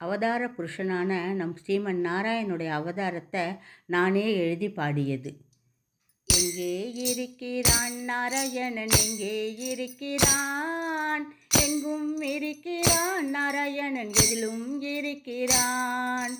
அவதார புருஷனான நம் ஸ்ரீமன் நாராயணுடைய அவதாரத்தை நானே எழுதி பாடியது. எங்கே இருக்கிறான் நாராயணன்? எங்கே இருக்கிறான்? எங்கும் இருக்கிறான் நாராயணன்? எதிலும் இருக்கிறான்.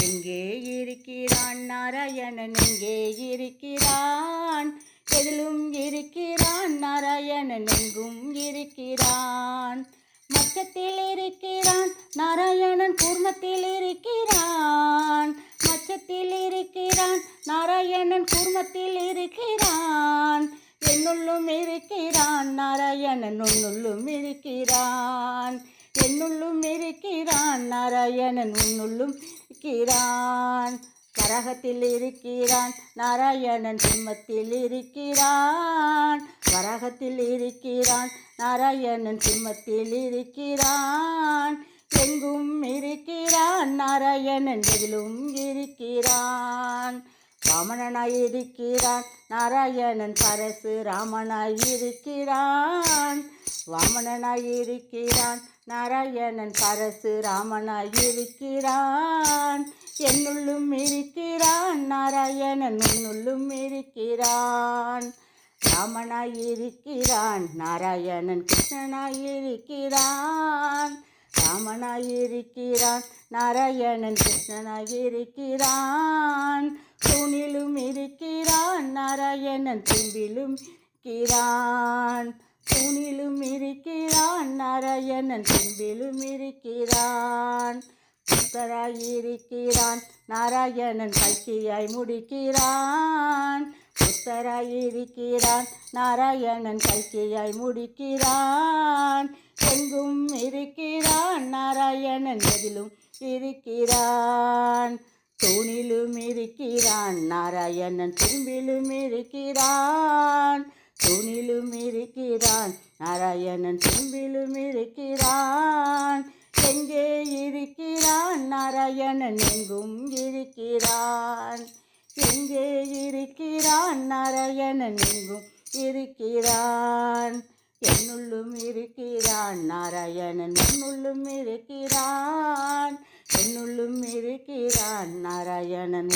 எங்கே இருக்கிறான் நாராயணன்? எங்கே இருக்கிறான்? எதிலும் இருக்கிறான் நாராயணன்? எங்கும் இருக்கிறான். மச்சத்தில் இருக்கிறான் நாராயணன் கூர்மத்தில் இருக்கிறான் மச்சத்தில் இருக்கிறான் நாராயணன் கூர்மத்தில் இருக்கிறான் என்னுள்ளும் இருக்கிறான். நாராயணன் உன்னுள்ளும் இருக்கிறான். என்னுள்ளும் இருக்கிறான். நாராயணன் உன்னுள்ளும் இருக்கிறான். வரகத்தில் இருக்கிறான் நாராயணன் சிம்மத்தில் இருக்கிறான் வரகத்தில் இருக்கிறான் நாராயணன் சிம்மத்தில் இருக்கிறான் எங்கும் இருக்கிறான் நாராயணன் எதிலும் இருக்கிறான். வாமனனாய் இருக்கிறான் நாராயணன் பரசு ராமனாய் இருக்கிறான். வாமனனாய் இருக்கிறான் நாராயணன் பரசு ராமனாய் இருக்கிறான். என்னுள்ளும் இருக்கிறான் நாராயணன் உன்னுள்ளும் இருக்கிறான். ராமனாய் இருக்கிறான் நாராயணன் கிருஷ்ணனாய் இருக்கிறான். ராமனாயிருக்கிறான் நாராயணன் கிருஷ்ணனாயிருக்கிறான். தூணிலும் இருக்கிறான் நாராயணன் தும்பிலும் இருக்கிறான். தூணிலும் இருக்கிறான் நாராயணன் தும்பிலும் இருக்கிறான். புத்தராயிருக்கிறான் நாராயணன் கல்கியாய் முடிக்கிறான். புத்தராயிருக்கிறான் நாராயணன் கல்கியாய் முடிக்கிறான். எங்கும் இருக்கிறான் நாராயணன் எதிலும் இருக்கிறான். தூணிலும் இருக்கிறான். நாராயணன் தும்பிலும் இருக்கிறான். தூணிலும் இருக்கிறான். நாராயணன் தும்பிலும் இருக்கிறான். எங்கே இருக்கிறான்? நாராயணன் எங்கும் இருக்கிறான். எங்கே இருக்கிறான்? நாராயணன் எங்கும் இருக்கிறான். என்னுள்ளும் இருக்கிறான். நாராயணன் என்னுள்ளும் இருக்கிறான். என்னுள்ளும் இருக்கிறான். நாராயணன்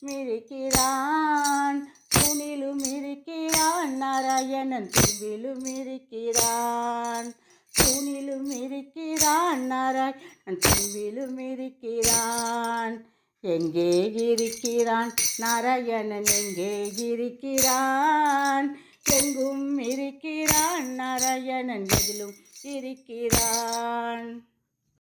இருக்கிறான். துணிலும் இருக்கிறான். நாராயணன் தும்பிலும் இருக்கிறான். தூணிலும் இருக்கிறான். நாராயணன் தும்பிலும் இருக்கிறான். எங்கே இருக்கிறான்? நாராயணன் எங்கே இருக்கிறான்? எங்கும் இருக்கிறான். நாராயணன் எதிலும் இருக்கிறான்.